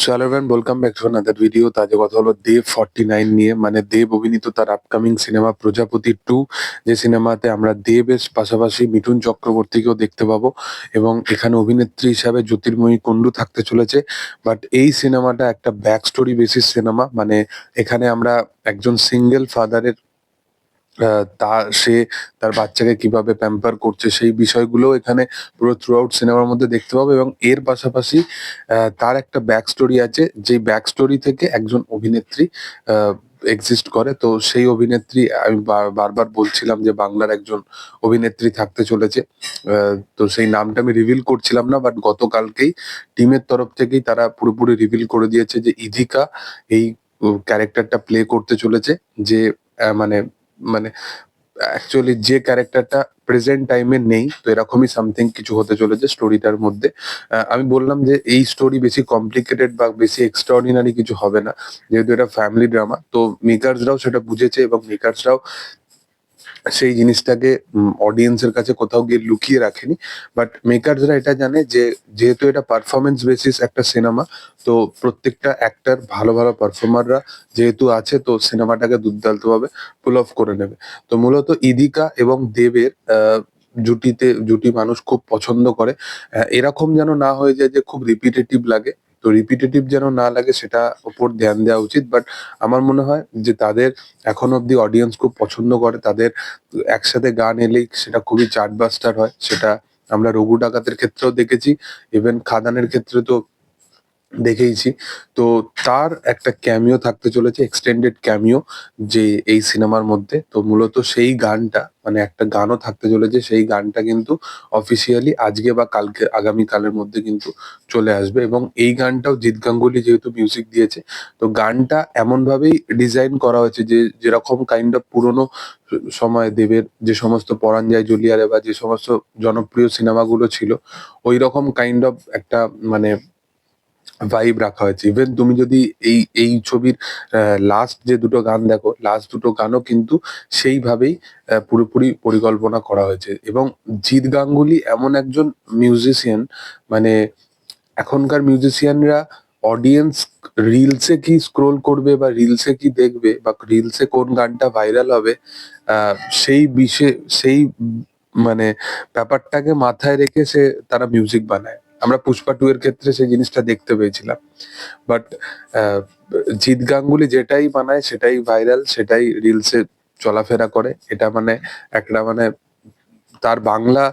So hello friend welcome back to another video তাজে কথা হলো দেব forty nine নিয়ে। মানে দেব অভিনীত তার আপকামিং সিনেমা প্রজাপতি টু যে সিনেমাতে আমরা দেবের পাশাপাশি মিঠুন চক্রবর্তীকেও দেখতে পাবো এবং এখানে অভিনেত্রী হিসাবে জ্যোতির্ময়ী কুণ্ডু থাকতে চলেছে। বাট এই সিনেমাটা একটা ব্যাক স্টোরি বেসিস সিনেমা মানে এখানে আমরা একজন সিঙ্গেল ফাদারের তা, সে তার বাচ্চাকে কীভাবে প্যাম্পার করছে, সেই বিষয়গুলো এখানে পুরো থ্রু আউট সিনেমার মধ্যে দেখতে পাবো এবং এর পাশাপাশি তার একটা ব্যাক স্টোরি আছে, যেই ব্যাক স্টোরি থেকে একজন অভিনেত্রী এক্সিস্ট করে। তো সেই অভিনেত্রী, আমি বারবার বলছিলাম যে বাংলার একজন অভিনেত্রী থাকতে চলেছে। তো সেই নামটা আমি রিভিল করছিলাম না বাট গতকালকেই টিমের তরফ থেকেই তারা পুরোপুরি রিভিল করে দিয়েছে যে ইধিকা এই ক্যারেক্টারটা প্লে করতে চলেছে। যে মানে মানে অ্যাকচুয়ালি যে ক্যারেক্টারটা প্রেজেন্ট টাইমে নেই, তো এরকমই সামথিং কিছু হতে চলেছে স্টোরিটার মধ্যে। আমি বললাম যে এই স্টোরি বেশি কমপ্লিকেটেড বা বেশি এক্সট্রাঅর্ডিনারি কিছু হবে না, যেহেতু এটা ফ্যামিলি ড্রামা তো মেকার্সরাও সেটা বুঝেছে এবং মেকার্সরাও সেই জিনিসটাকে অডিয়েন্সের কাছে কোথাও গিয়ে লুকিয়ে রাখেনি। বাট মেকার্সরা এটা জানে যে, যেহেতু এটা পারফরমেন্স বেসিস একটা সিনেমা তো প্রত্যেকটা অ্যাক্টর ভালো ভালো পারফর্মাররা যেহেতু আছে, তো সিনেমাটাকে দুর্দান্তভাবে পুল অফ করে নেবে। তো মূলত ইদিকা এবং দেবের জুটিতে, জুটি মানুষ খুব পছন্দ করে। এরকম যেন না হয়ে যায় যে খুব রিপিটেটিভ লাগে। তো রিপিটেটিভ যেন না লাগে, সেটা ওপর ধ্যান দেওয়া উচিত। বাট আমার মনে হয় যে তাদের এখন অব্দি অডিয়েন্স খুব পছন্দ করে। তাদের একসাথে গান এলেই সেটা খুবই চার্টবাস্টার হয়। সেটা আমরা রঘু ডাকাতের ক্ষেত্রেও দেখেছি। ইভেন খাদানের ক্ষেত্রে তো দেখেইছি। তো তার একটা ক্যামিও থাকতে চলেছে এক্সটেন্ডেড ক্যামিও যে এই সিনেমার মধ্যে। তো মূলত সেই গানটা মানে একটা গানও থাকতে চলেছে, সেই গানটা কিন্তু অফিসিয়ালি আজকে বা কালকে আগামী কালের মধ্যে কিন্তু চলে আসবে। এবং এই গানটাও জিৎ গাঙ্গুলি যেহেতু মিউজিক দিয়েছে, তো গানটা এমনভাবেই ডিজাইন করা হয়েছে যে, যেরকম কাইন্ড অফ পুরোনো সময় দেবের যে সমস্ত পরাণ যায় জুলিয়ারে বা যে সমস্ত জনপ্রিয় সিনেমাগুলো ছিল ওই রকম কাইন্ড অফ একটা মানে ভাইব রাখা হয়েছে। ইভেন তুমি যদি এই এই ছবির লাস্ট যে দুটো গান দেখো লাস্ট দুটো গানও কিন্তু সেইভাবেই পুরোপুরি পরিকল্পনা করা হয়েছে। এবং জিৎ গাঙ্গুলি এমন একজন মিউজিশিয়ান মানে এখনকার মিউজিশিয়ানরা অডিয়েন্স রিলসে কি স্ক্রোল করবে বা রিলসে কি দেখবে বা রিলসে কোন গানটা ভাইরাল হবে সেই বিষয়ে, সেই মানে ব্যাপারটাকে মাথায় রেখে সে তারা মিউজিক বানায়। আমরা পুষ্পা টু এর ক্ষেত্রে সেই জিনিসটা দেখতে পেয়েছিলাম। বাট জিৎ গাঙ্গুলি যেটাই বানায়, সেটাই ভাইরাল সেটাই রিলসে চলাফেরা করে। এটা মানে একটা মানে তার বাংলা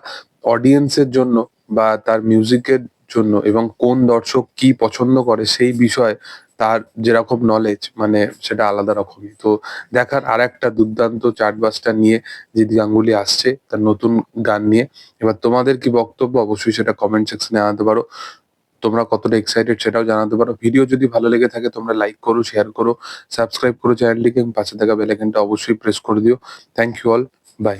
অডিয়েন্সের জন্য বা তার মিউজিকের জন্য এবং কোন দর্শক কি পছন্দ করে সেই বিষয়ে তার যেরকম নলেজ মানে সেটা আলাদা রকমই। তো দেখার আর একটা দুর্দান্ত চার্টবাস্টার নিয়ে জিৎ গাঙ্গুলি আসছে, তার নতুন গান নিয়ে। এবার তোমাদের কি বক্তব্য, অবশ্যই সেটা কমেন্ট সেকশনে জানাতে পারো। তোমরা কতটা এক্সাইটেড সেটাও জানাতে পারো। ভিডিও যদি ভালো লেগে থাকে, তোমরা লাইক করো শেয়ার করো সাবস্ক্রাইব করো চ্যানেলটিকে পাশে থাকা বেল আইকনটা অবশ্যই প্রেস করে দিও। Thank you all by